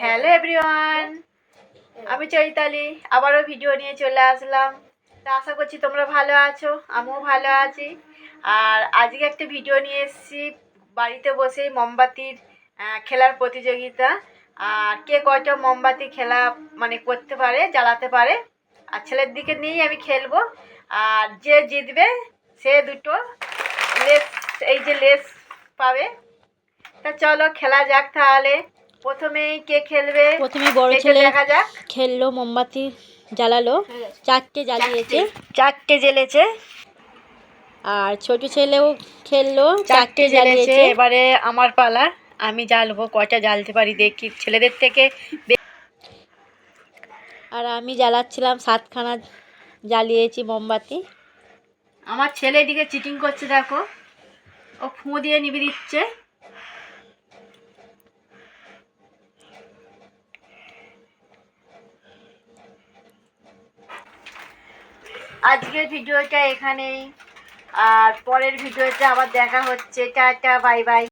Hello everyone আমি চৈতালি। আবারও video নিয়ে চলে আসলাম। তা আশা করছি তোমরা ভালো আছো, আমিও ভালো আছি। আর আজকে একটা ভিডিও নিয়ে এসেছি। বাড়িতে বসেই মোমবাতির খেলার প্রতিযোগিতা। আর কে কয়টা মোমবাতি খেলা মানে করতে পারে, জ্বালাতে পারে। আর ছেলের দিকে নিয়েই আমি খেলব। আর যে জিতবে, সে দুটো লেস, এই যে লেস পাবে। তা চলো, খেলা যাক তাহলে। প্রথমেই কে খেলবে? প্রথমে বড় ছেলে দেখা যাক। খেললো মোমবাতি জ্বালালো চারটে জ্বালিয়েছে। চারটে জ্বেলেছে। আর ছোট ছেলেও খেললো চারটে জ্বেলেছে। এবারে আমার পালা আমি জ্বালবো কটা জ্বালতে পারি দেখি। ছেলেদের থেকে আর আমি জ্বালাচ্ছিলাম সাতখানা জ্বালিয়েছি মোমবাতি। আমার ছেলে এদিকে চিটিং করছে দেখো। ও ফুঁ দিয়ে নিবি দিচ্ছে। আজকের ভিডিওটা এখানেই। আর পরের ভিডিওতে আবার দেখা হচ্ছে। Tata bye bye.